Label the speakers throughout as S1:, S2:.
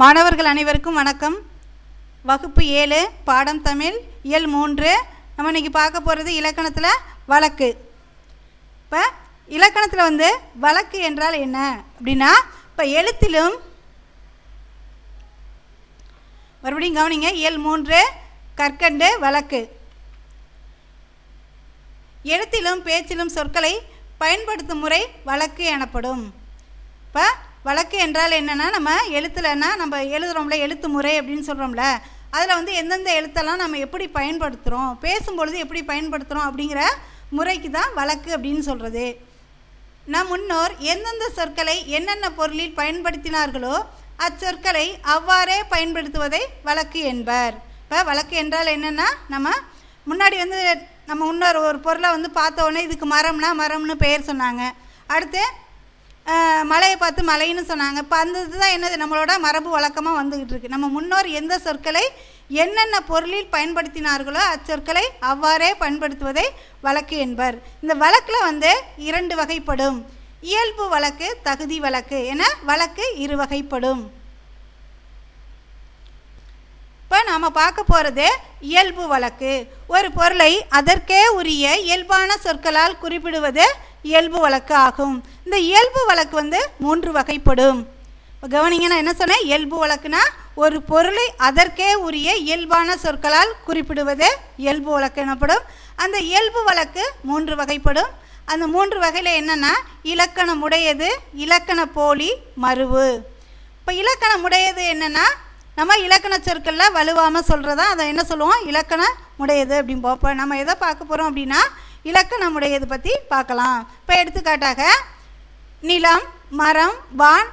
S1: மாணவர்கள் அனைவருக்கும் வணக்கம். வகுப்பு ஏழு பாடம் தமிழ் இயல் மூன்று. நம்ம இன்னைக்கு பார்க்க போகிறது இலக்கணத்தில் வழக்கு. இப்போ இலக்கணத்தில் வந்து வழக்கு என்றால் என்ன? அப்படின்னா இப்போ எழுத்திலும் மறுபடியும் கவனிங்க இயல் மூன்று கற்கண்டு வழக்கு. எழுத்திலும் பேச்சிலும் சொற்களை பயன்படுத்தும் முறை வழக்கு எனப்படும். இப்போ வழக்கு என்றால் என்னென்னா நம்ம எழுத்துலன்னா நம்ம எழுதுகிறோம்ல எழுத்து முறை அப்படின்னு சொல்கிறோம்ல அதில் வந்து எந்தெந்த எழுத்தெல்லாம் நம்ம எப்படி பயன்படுத்துகிறோம் பேசும்பொழுது எப்படி பயன்படுத்துகிறோம் அப்படிங்கிற முறைக்கு தான் வழக்கு அப்படின்னு சொல்கிறது நம் முன்னோர் எந்தெந்த சொற்களை என்னென்ன பொருளில் பயன்படுத்தினார்களோ அச்சொற்களை அவ்வாறே பயன்படுத்துவதை வழக்கு என்பர். இப்போ வழக்கு என்றால் என்னென்னா நம்ம முன்னாடி வந்து நம்ம முன்னோர் ஒரு பொருளை வந்து பார்த்த உடனே இதுக்கு மரம்னா மரம்னு பெயர் சொன்னாங்க. அடுத்து மலையை பார்த்து மலைன்னு சொன்னாங்க. இப்போ அந்த இதுதான் என்னது? நம்மளோட மரபு வழக்கமாக வந்துக்கிட்டு இருக்கு. நம்ம முன்னோர் எந்த சொற்களை என்னென்ன பொருளில் பயன்படுத்தினார்களோ அச்சொற்களை அவ்வாறே பயன்படுத்துவதை வழக்கு என்பர். இந்த வழக்கில் வந்து இரண்டு வகைப்படும். இயல்பு வழக்கு தகுதி வழக்கு என வழக்கு இரு வகைப்படும். இப்போ நாம் பார்க்க போகிறது இயல்பு வழக்கு. ஒரு பொருளை அதற்கே உரிய இயல்பான சொற்களால் குறிப்பிடுவது இயல்பு வழக்கு ஆகும். இந்த இயல்பு வழக்கு வந்து மூன்று வகைப்படும். கவனிங்க நான் என்ன சொன்னேன் இயல்பு வழக்குனா ஒரு பொருளை அதற்கே உரிய இயல்பான சொற்களால் குறிப்பிடுவது இயல்பு வழக்கு எனப்படும். அந்த இயல்பு வழக்கு மூன்று வகைப்படும். அந்த மூன்று வகையில் என்னென்னா இலக்கணம் உடையது இலக்கண போலி மருவு இப்போ இலக்கணம் உடையது என்னென்னா நம்ம இலக்கண சொற்களில் வலுவாமல் சொல்கிறதா அதை என்ன சொல்லுவோம்? இலக்கணம் உடையது அப்படிம்போம் இப்போ நம்ம எதை பார்க்க போகிறோம் அப்படின்னா இலக்கணமுடையது பற்றி பார்க்கலாம். இப்போ எடுத்துக்காட்டாக நிலம் மரம் வான்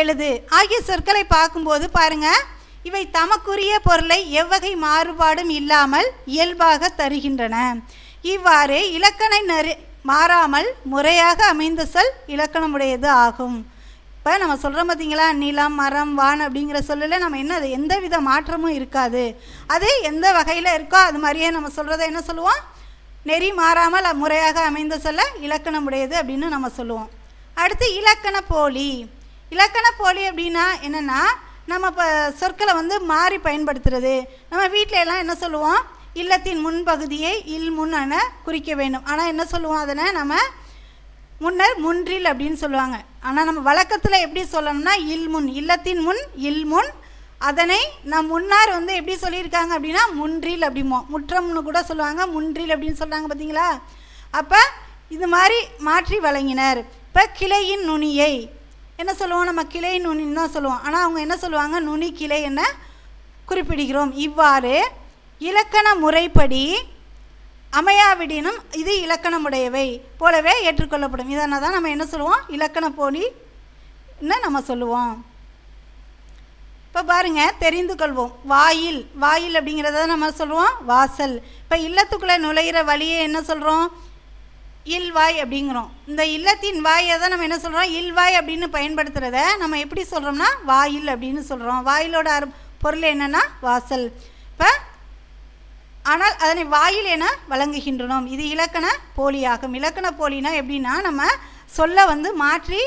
S1: எழுது ஆகிய சொற்களை பார்க்கும்போது பாருங்கள் இவை தமக்குரிய பொருளை எவ்வகை மாறுபாடும் இல்லாமல் இயல்பாக தருகின்றன. இவ்வாறு இலக்கண நெறி மாறாமல் முறையாக அமைந்த சொல் இலக்கணமுடையது ஆகும். இப்போ நம்ம சொல்கிறோம் பார்த்தீங்களா நிலம் மரம் வான் அப்படிங்கிற சொல்லில் நம்ம என்ன அது எந்த வித மாற்றமும் இருக்காது. அது எந்த வகையில் இருக்கோ அது மாதிரியே நம்ம சொல்கிறத என்ன சொல்லுவோம்? நெறி மாறாமல் முறையாக அமைந்த சொல்ல இலக்கணமுடையது அப்படின்னு நம்ம சொல்லுவோம். அடுத்து இலக்கண போலி. இலக்கண போலி அப்படின்னா என்னென்னா நம்ம இப்போ சொற்களை வந்து மாறி பயன்படுத்துறது. நம்ம வீட்டில எல்லாம் என்ன சொல்லுவோம்? இல்லத்தின் முன்பகுதியை இல் முன் என குறிக்க வேண்டும். ஆனால் என்ன சொல்லுவோம் அதனை? நம்ம முன்னர் முன்றில் அப்படின்னு சொல்லுவாங்க. ஆனால் நம்ம வழக்கத்தில் எப்படி சொல்லணும்னா இல் முன் இல்லத்தின் முன் இல் முன் அதனை நம் முன்னார் வந்து எப்படி சொல்லியிருக்காங்க அப்படின்னா முன்றில் அப்படிமோ முற்றம்னு கூட சொல்லுவாங்க முன்றில் அப்படின்னு சொல்கிறாங்க பார்த்தீங்களா? அப்போ இது மாதிரி மாற்றி வழங்கினர். இப்போ கிளையின் நுனியை. என்ன சொல்லுவோம்? நம்ம கிளை நுனின்னு தான் சொல்லுவோம். ஆனால் அவங்க என்ன சொல்லுவாங்க? நுனி கிளை என்ன? குறிப்பிடுகிறோம். இவ்வாறு இலக்கண முறைப்படி அமையாவிடினும் இது இலக்கணமுடையவை போலவே ஏற்றுக்கொள்ளப்படும். இதனால் தான் நம்ம என்ன சொல்லுவோம்? இலக்கண போலி நம்ம சொல்லுவோம். இப்போ பாருங்க தெரிந்து கொள்வோம். வாயில் வாயில் அப்படிங்கிறத நம்ம சொல்லுவோம் வாசல். இப்போ இல்லத்துக்குள்ளே நுழையிற வழியை என்ன சொல்கிறோம் இல்வாய் அப்படிங்கிறோம். இந்த இல்லத்தின் வாயை தான் நம்ம என்ன சொல்கிறோம் இல்வாய் அப்படின்னு பயன்படுத்துகிறத நம்ம எப்படி சொல்கிறோம்னா வாயில் அப்படின்னு சொல்கிறோம் வாயிலோட அரு பொருள் என்னென்னா வாசல். இப்போ ஆனால் அதனை வாயில் என வழங்குகின்றனோம். இது இலக்கண போலியாகும். இலக்கண போலினா எப்படின்னா நம்ம சொல்ல வந்து மாற்றி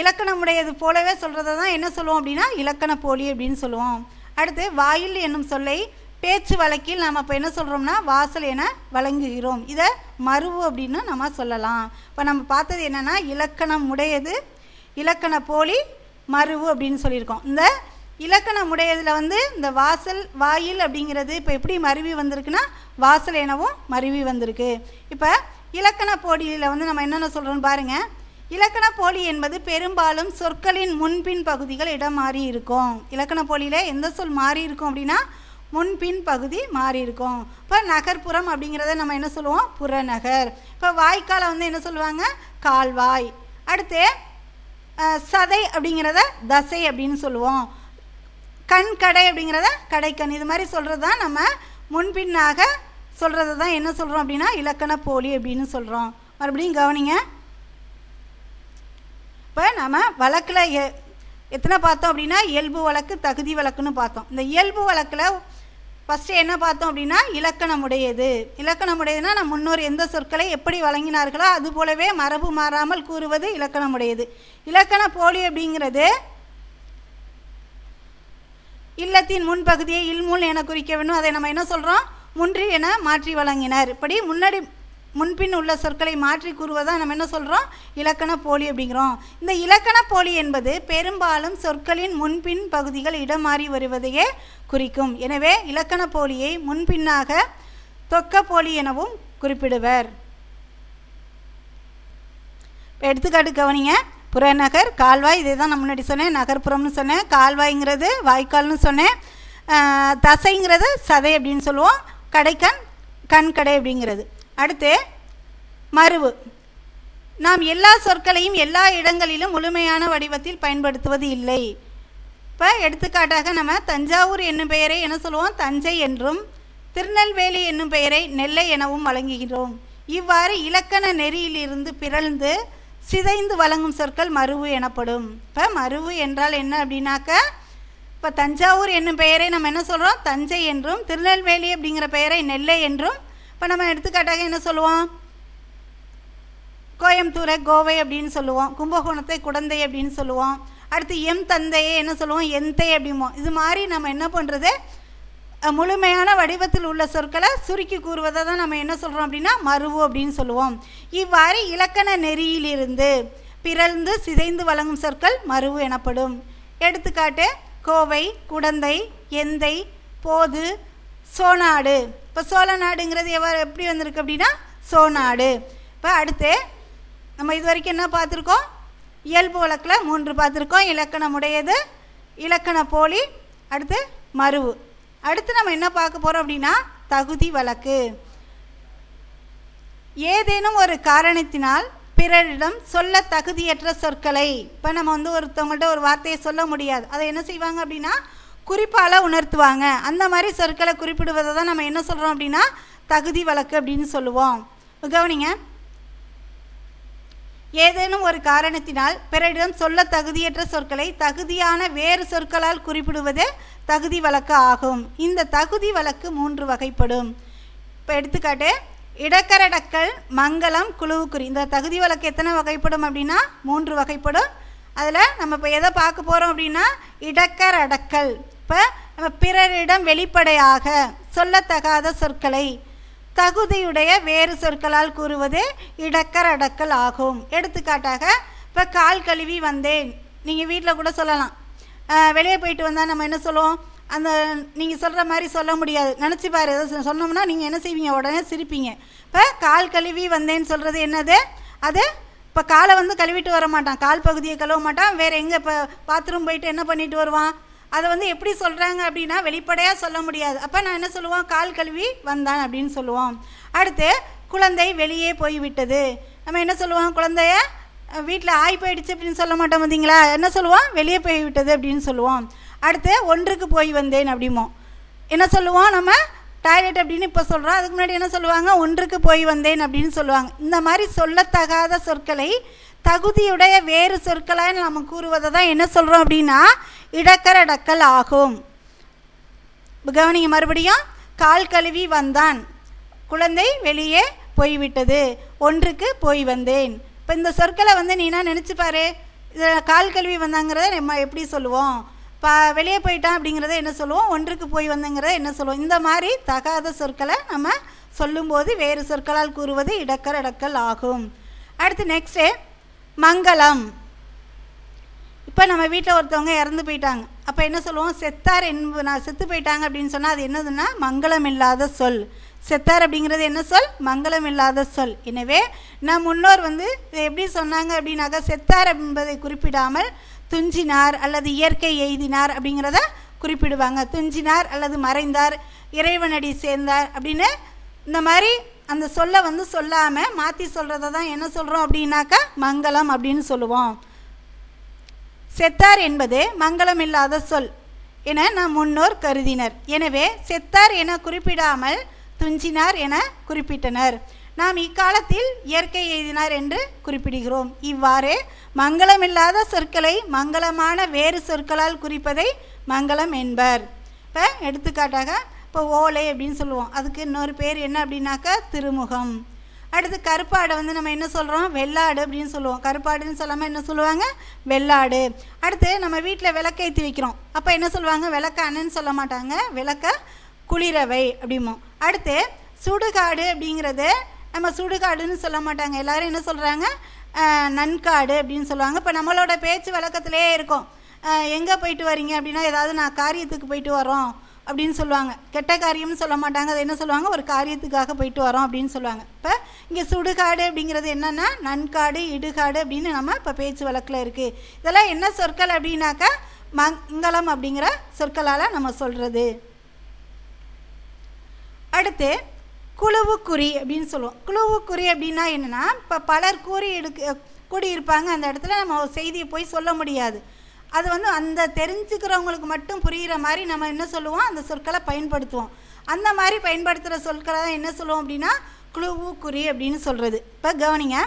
S1: இலக்கணமுடையது போலவே சொல்கிறத தான் என்ன சொல்லுவோம் அப்படின்னா இலக்கண போலி அப்படின்னு சொல்லுவோம். அடுத்து வாயில் என்னும் சொல்லை பேச்சு வழக்கில் நம்ம இப்போ என்ன சொல்கிறோம்னா வாசல் என வழங்குகிறோம். இதை மருவு அப்படின்னு நம்ம சொல்லலாம். இப்போ நம்ம பார்த்தது என்னென்னா இலக்கணம் உடையது இலக்கண போலி மருவு அப்படின்னு சொல்லியிருக்கோம். இந்த இலக்கணம் உடையதில் வந்து இந்த வாசல் வாயில் அப்படிங்கிறது இப்போ எப்படி மருவி வந்திருக்குன்னா வாசல் எனவும் மருவி வந்திருக்கு. இப்போ இலக்கண போலியில் வந்து நம்ம என்னென்ன சொல்கிறோம்னு பாருங்கள் இலக்கண போலி என்பது பெரும்பாலும் சொற்களின் முன்பின் பகுதிகள் இடம் மாறி இருக்கும். இலக்கண போலியில் எந்த சொல் மாறி இருக்கும் அப்படின்னா முன்பின் பகுதி மாறி இருக்கும். இப்போ நகர்ப்புறம் அப்படிங்கிறத நம்ம என்ன சொல்லுவோம்? புறநகர். இப்போ வாய்க்காலை வந்து என்ன சொல்லுவாங்க? கால்வாய். அடுத்து சதை அப்படிங்கிறத தசை அப்படின்னு சொல்லுவோம். கண் கடை அப்படிங்கிறத கடைக்கண். இது மாதிரி சொல்கிறது தான் நம்ம முன்பின்னாக சொல்கிறது தான் என்ன சொல்கிறோம் அப்படின்னா? இலக்கண போலி அப்படின்னு சொல்கிறோம் மறுபடியும் கவனிங்க. இப்போ நம்ம வழக்கில் எ எத்தனை பார்த்தோம் அப்படின்னா இயல்பு வழக்கு தகுதி வழக்குன்னு பார்த்தோம். இந்த இயல்பு வழக்கில் ஃபஸ்ட்டு என்ன பார்த்தோம் அப்படின்னா இலக்கணமுடையது இலக்கணமுடையதுன்னா நம்ம முன்னோர் எந்த சொற்களை எப்படி வழங்கினார்களோ அது போலவே மரபு மாறாமல் கூறுவது இலக்கணமுடையது இலக்கண போலி அப்படிங்கிறது இல்லத்தின் முன்பகுதியை இல்முல் என குறிக்க வேண்டும். அதை நம்ம என்ன சொல்கிறோம் முன்றி என மாற்றி வழங்கினர். இப்படி முன்னாடி முன்பின் உள்ள சொற்களை மாற்றி கூறுவதாக நம்ம என்ன சொல்கிறோம் இலக்கண போலி அப்படிங்கிறோம். இந்த இலக்கண போலி என்பது பெரும்பாலும் சொற்களின் முன்பின் பகுதிகள் இடம் மாறி வருவதையே குறிக்கும். எனவே இலக்கண போலியை முன்பின்னாக தொக்க போலி எனவும் குறிப்பிடுவர். இப்போ எடுத்துக்காட்டு கவனிங்க. புறநகர் கால்வாய் இதே தான் நான் முன்னாடி சொன்னேன். நகர்ப்புறம்னு சொன்னேன். கால்வாய்ங்கிறது வாய்க்கால்னு சொன்னேன். தசைங்கிறது சதை அப்படின்னு சொல்லுவோம். கடைக்கண் கண் கடை அப்படிங்கிறது. அடுத்து மருவு. நாம் எல்லா சொற்களையும் எல்லா இடங்களிலும் முழுமையான வடிவத்தில் பயன்படுத்துவது இல்லை. இப்போ எடுத்துக்காட்டாக நம்ம தஞ்சாவூர் என்னும் பெயரை என்ன சொல்லுவோம்? தஞ்சை என்றும் திருநெல்வேலி என்னும் பெயரை நெல்லை எனவும் வழங்குகிறோம் இவ்வாறு இலக்கண நெறியிலிருந்து பிறழ்ந்து சிதைந்து வழங்கும் சொற்கள் மருவு எனப்படும். இப்போ மருவு என்றால் என்ன அப்படின்னாக்க இப்போ தஞ்சாவூர் என்னும் பெயரை நம்ம என்ன சொல்கிறோம் தஞ்சை என்றும் திருநெல்வேலி அப்படிங்கிற பெயரை நெல்லை என்றும் இப்போ நம்ம எடுத்துக்காட்டாக என்ன சொல்லுவோம்? கோயம்புத்தூரை கோவை அப்படின்னு சொல்லுவோம். கும்பகோணத்தை குடந்தை அப்படின்னு சொல்லுவோம். அடுத்து எம் தந்தையை என்ன சொல்லுவோம்? எந்தை அப்படிம்போம். இது மாதிரி நம்ம என்ன பண்ணுறது முழுமையான வடிவத்தில் உள்ள சொற்களை சுருக்கி கூறுவதை தான் நம்ம என்ன சொல்கிறோம் அப்படின்னா? மருவு அப்படின்னு சொல்லுவோம். இவ்வாறு இலக்கண நெறியிலிருந்து பிறழ்ந்து சிதைந்து வழங்கும் சொற்கள் மருவு எனப்படும். எடுத்துக்காட்டு கோவை குடந்தை எந்தை போது சோநாடு இப்போ சோழ நாடுங்கிறது எவ்வாறு எப்படி வந்திருக்கு அப்படின்னா சோநாடு இப்போ அடுத்து நம்ம இது வரைக்கும் என்ன பார்த்துருக்கோம்? இயல்பு வழக்கில் மூன்று பார்த்துருக்கோம். இலக்கணம் உடையது இலக்கண போலி அடுத்து மருவு. அடுத்து நம்ம என்ன பார்க்க போகிறோம் அப்படின்னா தகுதி வழக்கு. ஏதேனும் ஒரு காரணத்தினால் பிறரிடம் சொல்ல தகுதியற்ற சொற்களை இப்போ நம்ம வந்து ஒருத்தவங்கள்ட்ட ஒரு வார்த்தையை சொல்ல முடியாது. அதை என்ன செய்வாங்க அப்படின்னா குறிப்பால் உணர்த்துவாங்க. அந்த மாதிரி சொற்களை குறிப்பிடுவதை தான் நம்ம என்ன சொல்கிறோம் அப்படின்னா தகுதி வழக்கு அப்படின்னு சொல்லுவோம். கவனிங்க. ஏதேனும் ஒரு காரணத்தினால் பிறரிடம் சொல்ல தகுதியற்ற சொற்களை தகுதியான வேறு சொற்களால் குறிப்பிடுவது தகுதி வழக்கு ஆகும். இந்த தகுதி வழக்கு மூன்று வகைப்படும். இப்போ எடுத்துக்காட்டு இடக்கரடக்கல் மங்களம் குழுவுக்குறி. இந்த தகுதி வழக்கு எத்தனை வகைப்படும் அப்படின்னா மூன்று வகைப்படும். அதில் நம்ம இப்போ எதை பார்க்க போகிறோம் அப்படின்னா இடக்கரடக்கல். இப்போ நம்ம பிறரிடம் வெளிப்படையாக சொல்லத்தகாத சொற்களை தகுதியுடைய வேறு சொற்களால் கூறுவது இடக்கர் அடக்கல் ஆகும். எடுத்துக்காட்டாக இப்போ கால் கழுவி வந்தேன். நீங்கள் வீட்டில் கூட சொல்லலாம். வெளியே போயிட்டு வந்தால் நம்ம என்ன சொல்லுவோம்? அந்த நீங்கள் சொல்கிற மாதிரி சொல்ல முடியாது. நினச்சி பாரு ஏதோ சொன்னோம்னா நீங்கள் என்ன செய்வீங்க? உடனே சிரிப்பீங்க. இப்போ கால் கழுவி வந்தேன்னு சொல்கிறது என்னது? அது இப்போ காலை வந்து கழுவிட்டு வர மாட்டான். கால் பகுதியை கழுவ மாட்டான். வேறு எங்கே இப்போ பாத்ரூம் போயிட்டு என்ன பண்ணிட்டு வருவான்? அதை வந்து எப்படி சொல்கிறாங்க அப்படின்னா வெளிப்படையாக சொல்ல முடியாது. அப்போ நான் என்ன சொல்லுவோம்? கால் கழுவி வந்தான் அப்படின்னு சொல்லுவோம். அடுத்து குழந்தை வெளியே போய்விட்டது. நம்ம என்ன சொல்லுவோம்? குழந்தைய வீட்டில் ஆய் போயிடுச்சு அப்படின்னு சொல்ல மாட்டோம் பார்த்தீங்களா என்ன சொல்லுவோம்? வெளியே போய்விட்டது அப்படின்னு சொல்லுவோம். அடுத்து ஒன்றுக்கு போய் வந்தேன் அப்படிமோ என்ன சொல்லுவோம் நம்ம? டாய்லெட் அப்படின்னு இப்போ சொல்கிறோம் அதுக்கு முன்னாடி என்ன சொல்லுவாங்க? ஒன்றுக்கு போய் வந்தேன் அப்படின்னு சொல்லுவாங்க. இந்த மாதிரி சொல்லத்தகாத சொற்களை தகுதியுடைய வேறு சொற்களாக நம்ம கூறுவதை தான் என்ன சொல்கிறோம் அப்படின்னா இடக்கரடக்கல் ஆகும். கவனிங்க மறுபடியும் கால் கழுவி வந்தான். குழந்தை வெளியே போய்விட்டது. ஒன்றுக்கு போய் வந்தேன். இப்போ இந்த சொற்களை வந்து நீனா நினச்சி பாரு? இதை கால் கழுவி வந்தாங்கிறத நம்ம எப்படி சொல்லுவோம்? பா வெளியே போயிட்டான் அப்படிங்கிறத என்ன சொல்லுவோம்? ஒன்றுக்கு போய் வந்தங்கிறத என்ன சொல்லுவோம்? இந்த மாதிரி தகாத சொற்களை நம்ம சொல்லும்போது வேறு சொற்களால் கூறுவது இடக்கரடக்கல் ஆகும். அடுத்து நெக்ஸ்ட்டு மங்களம். இப்போ நம்ம வீட்டில் ஒருத்தவங்க இறந்து போயிட்டாங்க. அப்போ என்ன சொல்லுவோம்? செத்தார் என்பது நான் செத்து போயிட்டாங்க அப்படின்னு சொன்னால் அது என்னதுன்னா மங்களம் இல்லாத சொல். செத்தார் அப்படிங்கிறது என்ன சொல்? மங்களம் இல்லாத சொல். எனவே நம் முன்னோர் வந்து எப்படி சொன்னாங்க அப்படின்னாக்கா செத்தார் என்பதை குறிப்பிடாமல் துஞ்சினார் அல்லது இயற்கை எய்தினார் அப்படிங்கிறத குறிப்பிடுவாங்க. துஞ்சினார் அல்லது மறைந்தார் இறைவனடி சேர்ந்தார் அப்படின்னு இந்த மாதிரி அந்த சொல்லை வந்து சொல்லாமல் மாற்றி சொல்கிறத தான் என்ன சொல்கிறோம் அப்படின்னாக்கா மங்களம் அப்படின்னு சொல்லுவோம். செத்தார் என்பது மங்களமில்லாத சொல் என நம் முன்னோர் கருதினர். எனவே செத்தார் என குறிப்பிடாமல் துஞ்சினார் என குறிப்பிட்டனர். நாம் இக்காலத்தில் இயற்கை எழுதினார் என்று குறிப்பிடுகிறோம். இவ்வாறு மங்களமில்லாத சொற்களை மங்களமான வேறு சொற்களால் குறிப்பதை மங்களம் என்பர். இப்போ எடுத்துக்காட்டாக இப்போ ஓலை அப்படின்னு சொல்லுவோம். அதுக்கு இன்னொரு பேர் என்ன அப்படின்னாக்கா திருமுகம். அடுத்து கருப்பாடை வந்து நம்ம என்ன சொல்கிறோம் வெள்ளாடு அப்படின்னு சொல்லுவோம். கருப்பாடுன்னு சொல்லாமல் என்ன சொல்லுவாங்க? வெள்ளாடு. அடுத்து நம்ம வீட்டில் விளக்கேற்றி வைக்கிறோம். அப்போ என்ன சொல்லுவாங்க? விளக்க அண்ணன்னு சொல்ல மாட்டாங்க. விளக்க குளிரவை அப்படிமோ அடுத்து சுடுகாடு அப்படிங்கிறது நம்ம சுடுகாடுன்னு சொல்ல மாட்டாங்க. எல்லோரும் என்ன சொல்கிறாங்க நன்காடு அப்படின்னு சொல்லுவாங்க. இப்போ நம்மளோட பேச்சு வழக்கத்திலே இருக்கும். எங்கே போயிட்டு வரீங்க அப்படின்னா ஏதாவது நான் காரியத்துக்கு போயிட்டு வரோம் அப்படின்னு சொல்லுவாங்க. கெட்ட காரியம்னு சொல்ல மாட்டாங்க. அதை என்ன சொல்லுவாங்க? ஒரு காரியத்துக்காக போயிட்டு வரோம் அப்படின்னு சொல்லுவாங்க. இப்போ இங்கே சுடுகாடு அப்படிங்கிறது என்னென்னா நன்காடு இடுகாடு அப்படின்னு நம்ம இப்போ பேச்சு வழக்கில் இருக்குது இதெல்லாம் என்ன சொற்கள் அப்படின்னாக்கா மங்களம் அப்படிங்கிற சொற்களால் நம்ம சொல்கிறது அடுத்து குழுவுக்குறி அப்படின்னு சொல்லுவோம். குழுவுக்குறி அப்படின்னா என்னென்னா இப்போ பலர் கூறி எடுக்க கூடியிருப்பாங்க. அந்த இடத்துல நம்ம செய்தியை போய் சொல்ல முடியாது. அது வந்து அந்த தெரிஞ்சுக்கிறவங்களுக்கு மட்டும் புரிகிற மாதிரி நம்ம என்ன சொல்லுவோம்? அந்த சொற்களை பயன்படுத்துவோம். அந்த மாதிரி பயன்படுத்துகிற சொற்களை தான் என்ன சொல்லுவோம் அப்படின்னா குழுவு குறி அப்படின்னு சொல்கிறது இப்போ கவனிங்க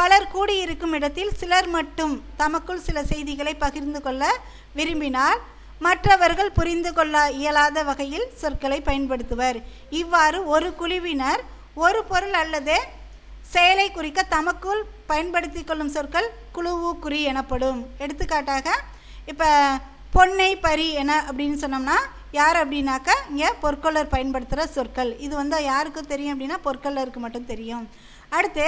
S1: பலர் கூடியிருக்கும் இடத்தில் சிலர் மட்டும் தமக்குள் சில செய்திகளை பகிர்ந்து கொள்ள விரும்பினால் மற்றவர்கள் புரிந்து கொள்ள இயலாத வகையில் சொற்களை பயன்படுத்துவர். இவ்வாறு ஒரு குழுவினர் ஒரு பொருள் அல்லது செயலை குறிக்க தமக்குள் பயன்படுத்தி கொள்ளும் சொற்கள் குழுவு குறி எனப்படும். எடுத்துக்காட்டாக இப்போ பொன்னை பரி என அப்படின்னு சொன்னோம்னா யார் அப்படின்னாக்கா இங்கே பொற்கொள்ளர் பயன்படுத்துகிற சொற்கள். இது வந்து யாருக்கு தெரியும் அப்படின்னா பொற்கொள்ளருக்கு மட்டும் தெரியும். அடுத்து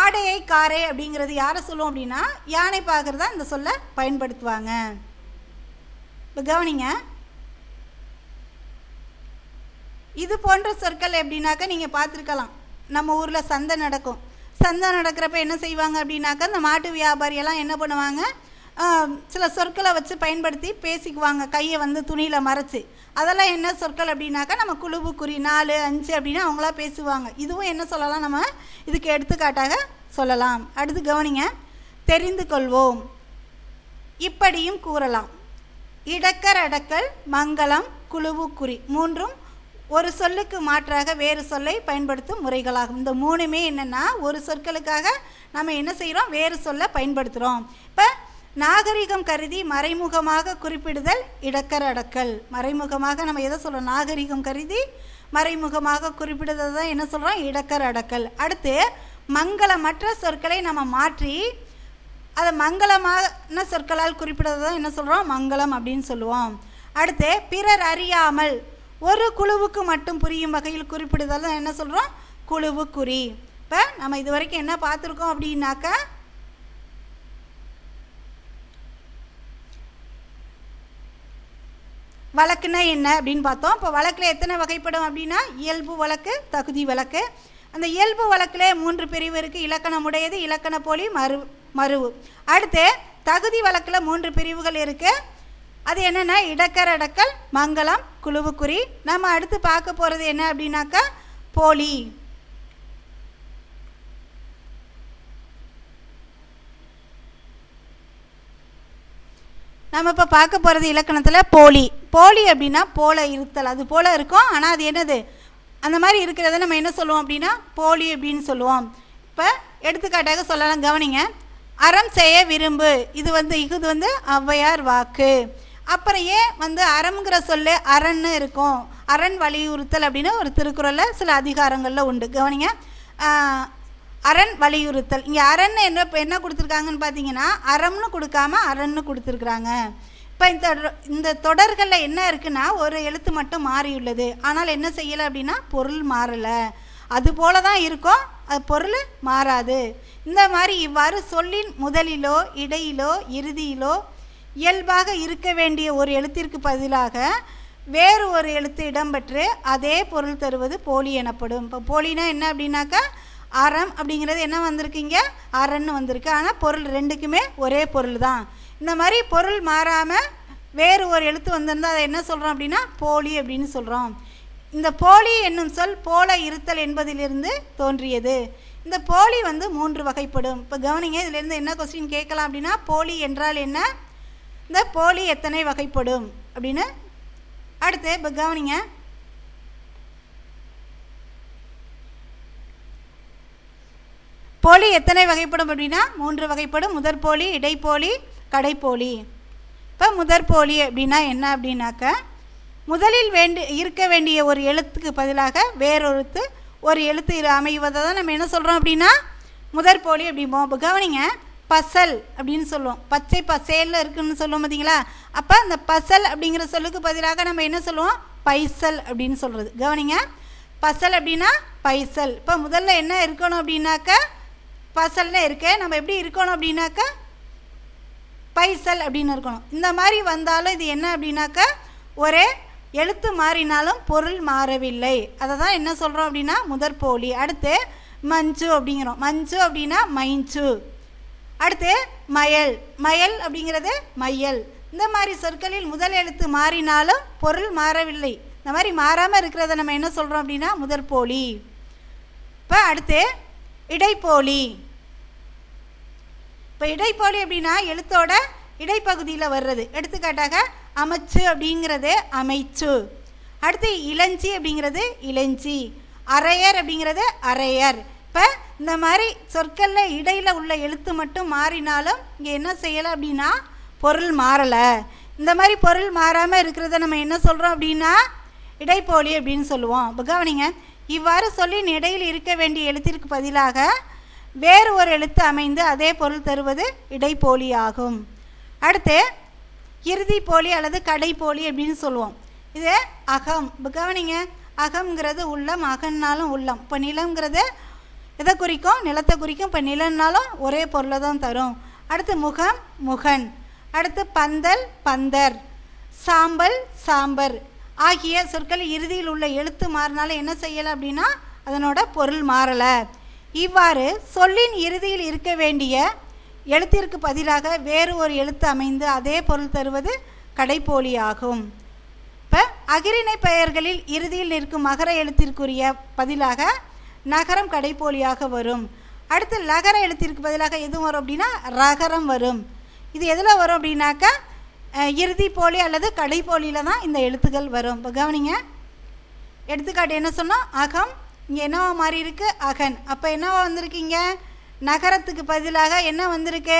S1: ஆடையை காரை அப்படிங்கிறது யாரை சொல்லுவோம் அப்படின்னா யானை பார்க்குறதா இந்த சொல்ல பயன்படுத்துவாங்க. இப்போ கவனிங்க. இது போன்ற சொற்கள் எப்படின்னாக்கா நீங்கள் பார்த்துருக்கலாம். நம்ம ஊரில் சந்தை நடக்கும். சந்தை நடக்கிறப்ப என்ன செய்வாங்க அப்படின்னாக்கா இந்த மாட்டு வியாபாரியெல்லாம் என்ன பண்ணுவாங்க? சில சொற்களை வச்சு பயன்படுத்தி பேசிக்குவாங்க. கையை வந்து துணியில் மறைச்சி. அதெல்லாம் என்ன சொற்கள் அப்படின்னாக்கா நம்ம குழுவுக்குறி நாலு அஞ்சு அப்படின்னு அவங்களா பேசுவாங்க. இதுவும் என்ன சொல்லலாம் நம்ம? இதுக்கு எடுத்துக்காட்டாக சொல்லலாம். அடுத்து கவனிங்க. தெரிந்து கொள்வோம். இப்படியும் கூறலாம். இடக்கர் அடக்கல் மங்களம் குழுவுக்குறி மூன்றும் ஒரு சொல்லுக்கு மாற்றாக வேறு சொல்லை பயன்படுத்தும் முறைகளாகும். இந்த மூணுமே என்னென்னா ஒரு சொற்களுக்காக நம்ம என்ன செய்கிறோம் வேறு சொல்ல பயன்படுத்துகிறோம் இப்போ நாகரிகம் கருதி மறைமுகமாக குறிப்பிடுதல் இடக்கர் அடக்கல். மறைமுகமாக நம்ம எதை சொல்கிறோம் நாகரிகம் கருதி மறைமுகமாக குறிப்பிடுதல் தான் என்ன சொல்கிறோம் இடக்கர் அடக்கல். அடுத்து மங்களமற்ற சொற்களை நம்ம மாற்றி அதை மங்களமான சொற்களால் குறிப்பிடுறது தான் என்ன சொல்கிறோம் மங்களம் அப்படின்னு சொல்லுவோம். அடுத்து பிறர் அறியாமல் ஒரு குழுவுக்கு மட்டும் புரியும் வகையில் குறிப்பிடுதல் தான் என்ன சொல்கிறோம் குழுவு குறி. இப்போ நம்ம இது வரைக்கும் என்ன பார்த்துருக்கோம் அப்படின்னாக்கா வழக்குனா என்ன அப்படின்னு பார்த்தோம். இப்போ வழக்கில் எத்தனை வகைப்படும் அப்படின்னா இயல்பு வழக்கு தகுதி வழக்கு. அந்த இயல்பு வழக்கில் மூன்று பிரிவு இருக்குது இலக்கணம் உடையது இலக்கண போலி மறு மறுவு. அடுத்து தகுதி வழக்கில் மூன்று பிரிவுகள் இருக்குது அது என்னென்னா இடக்கர் அடக்கல் மங்களம் குழுவுக்குறி. நம்ம அடுத்து பார்க்க போகிறது என்ன அப்படின்னாக்கா போலி. நம்ம இப்போ பார்க்க போகிறது இலக்கணத்தில் போலி. போலி அப்படின்னா போல இருத்தல். அது போல இருக்கும் ஆனால் அது என்னது? அந்த மாதிரி இருக்கிறத நம்ம என்ன சொல்லுவோம் அப்படின்னா போலி அப்படின்னு சொல்லுவோம். இப்போ எடுத்துக்காட்டாக சொல்லலாம் கவனிங்க. அறம் செய்ய விரும்பு. இது வந்து இது வந்து ஔவையார் வாக்கு. அப்புறம் ஏன் வந்து அறம்ங்கிற சொல்லு அரண்னு இருக்கும்? அரண் வலியுறுத்தல் அப்படின்னு ஒரு திருக்குறளில் சில அதிகாரங்களில் உண்டு. கவனிங்க. அரண் வலியுறுத்தல். இங்கே அரண் என்ன என்ன கொடுத்துருக்காங்கன்னு பார்த்தீங்கன்னா அறம்னு கொடுக்காம அரண்னு கொடுத்துருக்குறாங்க. இப்போ இந்த இந்த தொடர்களில் என்ன இருக்குன்னா ஒரு எழுத்து மட்டும் மாறியுள்ளது. ஆனால் என்ன செய்யலை அப்படின்னா பொருள் மாறலை. அது போல தான் இருக்கும் அது பொருள் மாறாது. இந்த மாதிரி இவ்வாறு சொல்லின் முதலிலோ இடையிலோ இறுதியிலோ இயல்பாக இருக்க வேண்டிய ஒரு எழுத்திற்கு பதிலாக வேறு ஒரு எழுத்து இடம்பெற்று அதே பொருள் தருவது போலி எனப்படும். இப்போ போலினா என்ன அப்படின்னாக்கா அறம் அப்படிங்கிறது என்ன வந்திருக்கீங்க அறன்னு வந்திருக்கு. ஆனால் பொருள் ரெண்டுக்குமே ஒரே பொருள் தான் இந்த மாதிரி பொருள் மாறாமல் வேறு ஒரு எழுத்து வந்திருந்தால் அதை என்ன சொல்கிறோம் அப்படின்னா போலி அப்படின்னு சொல்கிறோம் இந்த போலி என்னும் சொல் போல இருத்தல் என்பதிலிருந்து தோன்றியது. இந்த போலி வந்து மூன்று வகைப்படும். இப்போ கவனிங்க இதுலேருந்து என்ன கொஸ்டின் கேட்கலாம் அப்படின்னா போலி என்றால் என்ன? இந்த போலி எத்தனை வகைப்படும்? அப்படின்னு அடுத்து இப்போ கவனிங்க. போலி எத்தனை வகைப்படும் அப்படின்னா மூன்று வகைப்படும். முதற் போலி இடைப்போலி கடைப்போலி. இப்போ முதற் போலி அப்படின்னா என்ன அப்படின்னாக்க முதலில் வேண்டி இருக்க வேண்டிய ஒரு எழுத்துக்கு பதிலாக வேறொருத்து ஒரு எழுத்து அமைவதை தான் நம்ம என்ன சொல்கிறோம் அப்படின்னா முதற் போலி அப்படிம்போம். இப்போ கவனிங்க. பசல் அப்படின்னு சொல்லுவோம். பச்சை பசேலில் இருக்குன்னு சொல்லுவோம் பார்த்தீங்களா அப்போ அந்த பசல் அப்படிங்கிற சொல்லுக்கு பதிலாக நம்ம என்ன சொல்லுவோம்? பைசல் அப்படின்னு சொல்கிறது கவனிங்க. பசல் அப்படின்னா பைசல். இப்போ முதல்ல என்ன இருக்கணும் அப்படின்னாக்க? பசல்னு இருக்கு. நம்ம எப்படி இருக்கணும் அப்படின்னாக்க? பைசல் அப்படின்னு இருக்கணும். இந்த மாதிரி வந்தாலும் இது என்ன அப்படின்னாக்க? ஒரே எழுத்து மாறினாலும் பொருள் மாறவில்லை. அதை தான் என்ன சொல்கிறோம் அப்படின்னா? முதற் போலி அடுத்து மஞ்சு அப்படிங்கிறோம். மஞ்சு அப்படின்னா மைஞ்சு. அடுத்து மயல். மயல் அப்படிங்கிறது மையல். இந்த மாதிரி சொற்களில் முதல் எழுத்து மாறினாலும் பொருள் மாறவில்லை. இந்த மாதிரி மாறாமல் இருக்கிறத நம்ம என்ன சொல்கிறோம் அப்படின்னா முதற் போலி இப்போ அடுத்து இடைப்போலி. இப்போ இடைப்போலி அப்படின்னா எழுத்தோட இடைப்பகுதியில் வர்றது. எடுத்துக்காட்டாக அமைச்சு அப்படிங்கிறது அமைச்சு. அடுத்து இளஞ்சி அப்படிங்கிறது இளஞ்சி. அரையர் அப்படிங்கிறது அரையர். இப்போ இந்த மாதிரி சொற்களில் இடையில் உள்ள எழுத்து மட்டும் மாறினாலும் இங்கே என்ன செய்யலை அப்படின்னா பொருள் மாறலை. இந்த மாதிரி பொருள் மாறாமல் இருக்கிறத நம்ம என்ன சொல்கிறோம் அப்படின்னா இடைப்போலி அப்படின்னு சொல்லுவோம். இப்போ கவனிங்க இவ்வாறு சொல்லின் இடையில் இருக்க வேண்டிய எழுத்திற்கு பதிலாக வேறு ஒரு எழுத்து அமைந்து அதே பொருள் தருவது இடைப்போலி ஆகும். அடுத்து இறுதி போலி அல்லது கடைப்போலி அப்படின்னு சொல்லுவோம். இது அகம். இப்போ கவனிங்க அகம்ங்கிறது உள்ளம் அகன்னாலும் உள்ளம். இப்போ நிலம்ங்கிறது எதை குறிக்கும்? நிலத்தை குறிக்கும். இப்போ நிலன்னாலும் ஒரே பொருளை தான் தரும். அடுத்து முகம் முகன். அடுத்து பந்தல் பந்தர். சாம்பல் சாம்பர். ஆகிய சொற்கள் இறுதியில் உள்ள எழுத்து மாறினாலும் என்ன செய்யலை அப்படின்னா அதனோட பொருள் மாறலை. இவ்வாறு சொல்லின் இறுதியில் இருக்க வேண்டிய எழுத்திற்கு பதிலாக வேறு ஒரு எழுத்து அமைந்து அதே பொருள் தருவது கடைப்போலியாகும். இப்போ அகிரிணை பெயர்களில் இறுதியில் நிற்கும் மகர எழுத்திற்குரிய பதிலாக நகரம் கடைப்போலியாக வரும். அடுத்து லகர எழுத்திற்கு பதிலாக எதுவும் வரும் அப்படின்னா ரகரம் வரும். இது எதில் வரும் அப்படின்னாக்கா இறுதி போலி அல்லது கடைப்போலியில் தான் இந்த எழுத்துக்கள் வரும். இப்போ கவனிங்க. எடுத்துக்காட்டு என்ன சொன்னால் அகம் இங்கே என்னவா மாறி இருக்கு? அகன். அப்போ என்னவா வந்திருக்கீங்க நகரத்துக்கு பதிலாக என்ன வந்திருக்கு?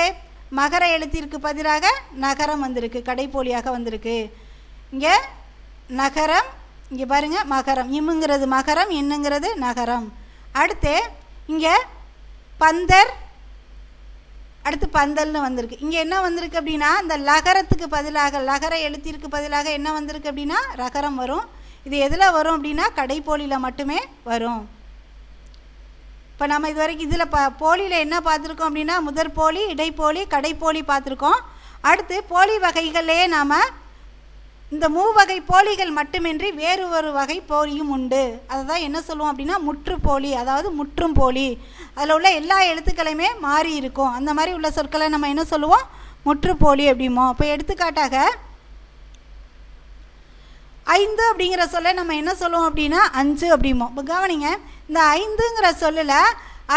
S1: மகர எழுத்திற்கு பதிலாக நகரம் வந்திருக்கு கடைப்போலியாக வந்திருக்கு. இங்கே நகரம் இங்கே பாருங்க மகரம். இம்முங்கிறது மகரம் இன்னுங்கிறது நகரம். அடுத்து இங்கே பந்தர் அடுத்து பந்தல்னு வந்திருக்கு. இங்கே என்ன வந்திருக்கு அப்படின்னா இந்த லகரத்துக்கு பதிலாக லகர எழுத்திற்கு பதிலாக என்ன வந்திருக்கு அப்படின்னா ரகரம் வரும். இது எதில் வரும் அப்படின்னா கடைப்போலியில் மட்டுமே வரும். இப்போ நம்ம இது வரைக்கும் இதில் ப போலியில் என்ன பார்த்துருக்கோம் அப்படின்னா முதற் போலி இடைப்போலி கடைப்போலி பார்த்துருக்கோம். அடுத்து போலி வகைகளே நாம் இந்த மூவகை போலிகள் மட்டுமின்றி வேறு ஒரு வகை போலியும் உண்டு. அதை தான் என்ன சொல்லுவோம் அப்படின்னா முற்று போலி அதாவது முற்றும் போலி. அதில் உள்ள எல்லா எழுத்துக்களையுமே மாறி இருக்கும். அந்த மாதிரி உள்ள சொற்களை நம்ம என்ன சொல்லுவோம்? முற்று போலி அப்படிமோ இப்போ எடுத்துக்காட்டாக ஐந்து அப்படிங்கிற சொல்ல நம்ம என்ன சொல்லுவோம் அப்படின்னா அஞ்சு அப்படிமோ இப்போ கவனிங்க இந்த ஐந்துங்கிற சொல்லில்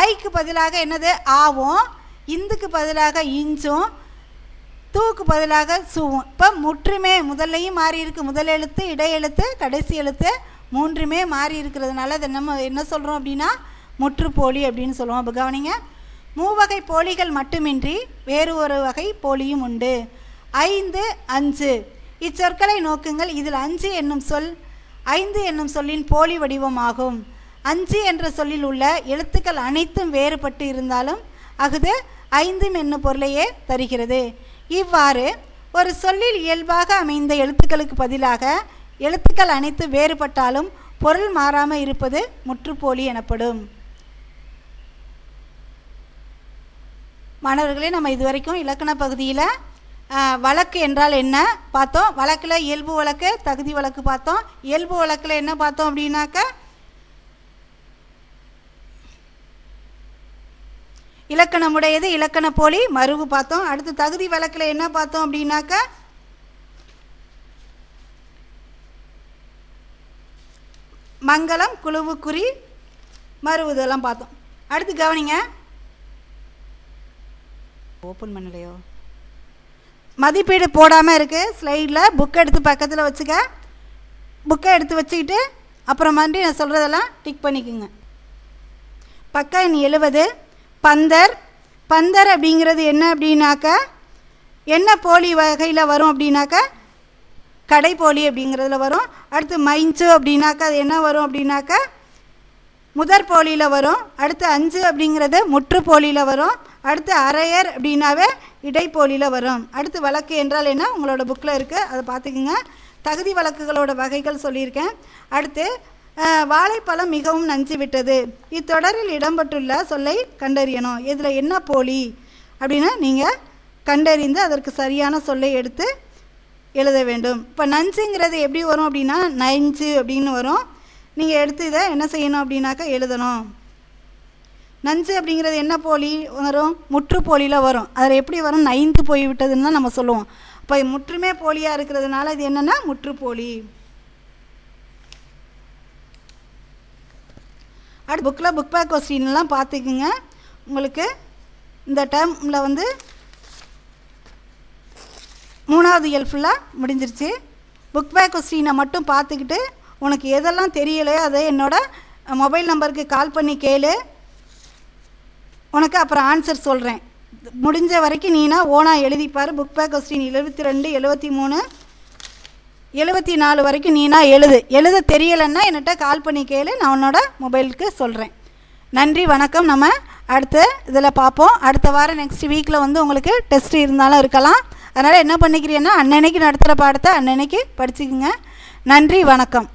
S1: ஐக்கு பதிலாக என்னது? ஆவும் இந்துக்கு பதிலாக இஞ்சும் தூக்கு பதிலாக சுவும் இப்போ முற்றுமே முதல்லையும் மாறி இருக்கு. முதல் எழுத்து இடை எழுத்து கடைசி எழுத்து மூன்றுமே மாறி இருக்கிறதுனால அதை நம்ம என்ன சொல்கிறோம் அப்படின்னா முற்றுப்போலி அப்படின்னு சொல்லுவோம். அப்போ கவனிங்க. மூவகை போலிகள் மட்டுமின்றி வேறு ஒரு வகை போலியும் உண்டு. ஐந்து அஞ்சு. இச்சொற்களை நோக்குங்கள். இதில் அஞ்சு என்னும் சொல் ஐந்து என்னும் சொல்லின் போலி வடிவமாகும். அஞ்சு என்ற சொல்லில் உள்ள எழுத்துக்கள் அனைத்தும் வேறுபட்டு இருந்தாலும் அஃது ஐந்தும் என்னும் பொருளையே தருகிறது. இவ்வாறு ஒரு சொல்லில் இயல்பாக அமைந்த எழுத்துக்களுக்கு பதிலாக எழுத்துக்கள் அனைத்து வேறுபட்டாலும் பொருள் மாறாமல் இருப்பது முற்றுப்போலி எனப்படும். மாணவர்களே நம்ம இதுவரைக்கும் இலக்கண பகுதியில் வழக்கு என்றால் என்ன பார்த்தோம்? வழக்கில் இயல்பு வழக்கு தகுதி வழக்கு பார்த்தோம். இயல்பு வழக்கில் என்ன பார்த்தோம் அப்படின்னாக்க இலக்கணமுடையது இலக்கண போலி மருவு பார்த்தோம். அடுத்து தகுதி வழக்கில் என்ன பார்த்தோம் அப்படின்னாக்கா மங்களம் குழுவுக்குறி மருவு இதெல்லாம் பார்த்தோம். அடுத்து கவனிங்க. ஓப்பன் பண்ணலையோ? மதிப்பீடு போடாமல் இருக்குது ஸ்லைடில் புக் எடுத்து பக்கத்தில் வச்சுக்க. புக்கை எடுத்து வச்சுக்கிட்டு அப்புறம் மறுபடியும் நான் சொல்கிறதெல்லாம் டிக் பண்ணிக்கோங்க. பக்கம் எழுபது பந்தர். பந்தர் அப்படிங்கிறது என்ன அப்படின்னாக்க என்ன போலி வகையில் வரும் அப்படின்னாக்க கடைப்போலி அப்படிங்கிறதுல வரும். அடுத்து மைஞ்சு அப்படின்னாக்கா அது என்ன வரும் அப்படின்னாக்கா முதற் போலியில் வரும். அடுத்து அஞ்சு அப்படிங்கிறது முற்றுப்போலியில் வரும். அடுத்து அரையர் அப்படின்னாவே இடைப்போலியில் வரும். அடுத்து வழக்கு என்றால் என்ன? உங்களோட புக்கில் இருக்குது அதை பார்த்துக்குங்க. தகுதி வழக்குகளோட வகைகள் சொல்லியிருக்கேன். அடுத்து வாழைப்பழம் மிகவும் நஞ்சு விட்டது இத்தொடரில் இடம்பெற்றுள்ள சொல்லை கண்டறியணும். இதில் என்ன போலி? அப்படின்னு நீங்கள் கண்டறிந்து அதற்கு சரியான சொல்லை எடுத்து எழுத வேண்டும். இப்போ நஞ்சுங்கிறது எப்படி வரும் அப்படின்னா நஞ்சு அப்படின்னு வரும். நீங்கள் எடுத்து இதை என்ன செய்யணும் அப்படின்னாக்கா எழுதணும். நஞ்சு அப்படிங்கிறது என்ன போலி வரும்? முற்றுப்போலியில் வரும். அதில் எப்படி வரும்? நைந்து போய்விட்டதுன்னு தான் நம்ம சொல்லுவோம். இப்போ முற்றுமே போலியாக இருக்கிறதுனால இது என்னென்னா முற்றுப்போலி அடுத்து புக்கில் புக் பேக் கொஸ்டின்லாம் பார்த்துக்குங்க. உங்களுக்கு இந்த டேர்மில் வந்து மூணாவது இயல் ஃபுல்லாக முடிஞ்சிருச்சு. புக் பேக் கொஸ்டினை மட்டும் பார்த்துக்கிட்டு உனக்கு எதெல்லாம் தெரியலையோ அதை என்னோட மொபைல் நம்பருக்கு கால் பண்ணி கேளு. உனக்கு அப்புறம் ஆன்சர் சொல்கிறேன் முடிஞ்ச வரைக்கும் நீனா ஓனாக எழுதிப்பார். புக் பேக் கொஸ்டின் எழுபத்தி ரெண்டு எழுபத்தி மூணு எழுபத்தி நாலு வரைக்கும் நீனா எழுது. எழுத தெரியலைன்னா என்கிட்ட கால் பண்ணி கேளு. நான் உன்னோட மொபைலுக்கு சொல்கிறேன் நன்றி வணக்கம். நம்ம அடுத்த இதில் பார்ப்போம். அடுத்த வாரம் நெக்ஸ்ட் வீக்கில் வந்து உங்களுக்கு டெஸ்ட் இருந்தாலும் இருக்கலாம். அதனால் என்ன பண்ணிக்கிறீங்கன்னா அன்னன்னைக்கு நடத்துகிற பாடத்தை அன்னன்னைக்கு படிச்சுக்குங்க. நன்றி வணக்கம்.